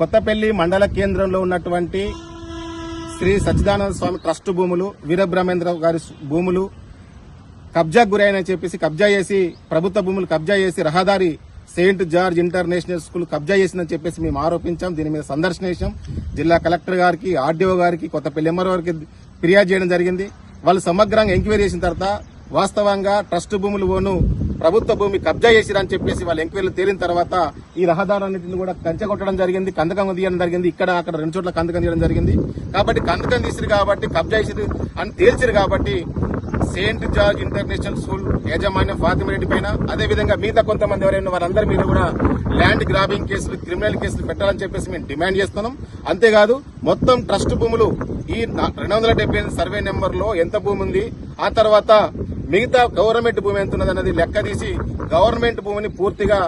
కొత్తపల్లి మండల కేంద్రంలో ఉన్నటువంటి శ్రీ సచ్చిదానంద స్వామి ట్రస్ట్ భూములు వీరబ్రహ్మేంద్ర గారి భూములు కబ్జా గురైన చెప్పేసి కబ్జా చేసి ప్రభుత్వ భూములు కబ్జా చేసి రహదారి సెయింట్ జార్జ్ ఇంటర్నేషనల్ స్కూల్ కబ్జా చేసిందని చెప్పేసి మేము ఆరోపించాం. దీని మీద సందర్శన చేశాం. జిల్లా కలెక్టర్ గారికి ఆర్డీఓ గారికి కొత్తపల్లి ఎంఆర్ఓ గారికి ఫిర్యాదు చేయడం జరిగింది. వాళ్ళు సమగ్రంగా ఎంక్వైరీ చేసిన తర్వాత వాస్తవంగా ట్రస్ట్ భూములు ఓను ప్రభుత్వ భూమి కబ్జా చేసిరని చెప్పేసి వాళ్ళు ఎంక్వైరీలు తేలిన తర్వాత ఈ రహదారులన్నింటిని కూడా కంచె కొట్టడం జరిగింది కందకం తీయడం జరిగింది ఇక్కడ అక్కడ రెండు చోట్ల కందకం తీయడం జరిగింది. కాబట్టి కందకం తీసిరు కాబట్టి కబ్జా చేసిరు అని తేల్చిరు కాబట్టి సెయింట్ జార్జ్ ఇంటర్నేషనల్ స్కూల్ యాజమాన్యం ఫాతిమరెడ్డి పైన అదే విధంగా మిగతా కొంతమంది ఎవరైనా వారందరి మీద కూడా ల్యాండ్ గ్రాబింగ్ కేసులు క్రిమినల్ కేసులు పెట్టాలని చెప్పేసి మేము డిమాండ్ చేస్తున్నాం. అంతేకాదు మొత్తం ట్రస్ట్ భూములు ఈ రెండు వందల సర్వే నెంబర్లో ఎంత భూమి ఉంది ఆ తర్వాత మిగతా గవర్నమెంట్ భూమి ఎంత ఉన్నదన్నది లెక్క తీసి గవర్నమెంట్ భూమిని పూర్తిగా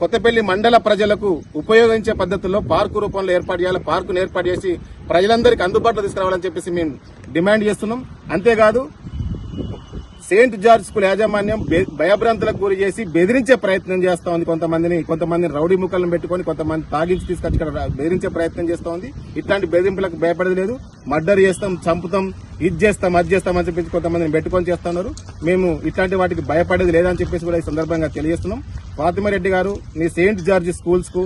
కొత్తపల్లి మండల ప్రజలకు ఉపయోగించే పద్ధతుల్లో పార్కు రూపంలో ఏర్పాటు చేయాలి. పార్కును ఏర్పాటు చేసి ప్రజలందరికీ అందుబాటులో తీసుకురావాలని చెప్పేసి మేము డిమాండ్ చేస్తున్నాం. అంతేకాదు సెయింట్ జార్జ్ స్కూల్ యాజమాన్యం భయభ్రాంతులకు గురి చేసి బెదిరించే ప్రయత్నం చేస్తా ఉంది కొంతమందిని. కొంతమందిని రౌడీ ముక్కలను పెట్టుకొని కొంతమంది తాగించి తీసుకొచ్చి ఇక్కడ బెదిరించే ప్రయత్నం చేస్తా ఉంది. ఇట్లాంటి బెదిరింపులకు భయపడలేదు మర్డర్ చేస్తాం చంపుతాం. ఇది చేస్తాం అది చేస్తామని చెప్పేసి కొంతమందిని పెట్టుకొని చేస్తున్నారు మేము ఇట్లాంటి వాటికి భయపడేది లేదని చెప్పేసి కూడా ఈ సందర్భంగా తెలియజేస్తున్నాం. ఫాతిమారెడ్డి గారు నీ సెయింట్ జార్జ్ స్కూల్స్కు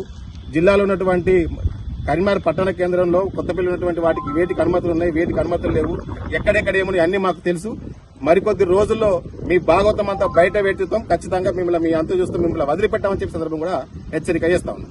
జిల్లాలో ఉన్నటువంటి కరిమార్ పట్టణ కేంద్రంలో కొత్తపల్లి ఉన్నటువంటి వాటికి వేటికి అనుమతులు ఉన్నాయి. వేటికి అనుమతులు లేవు. ఎక్కడెక్కడ ఏమున్నాయి అన్ని మాకు తెలుసు. మరికొద్ది రోజుల్లో మీ భాగవతం అంతా బయట పెట్టుతాం ఖచ్చితంగా మిమ్మల్ని మీ అంతు చూస్తూ మిమ్మల్ని వదిలిపెట్టామని చెప్పే సందర్భం కూడా హెచ్చరిక చేస్తా ఉన్నాం.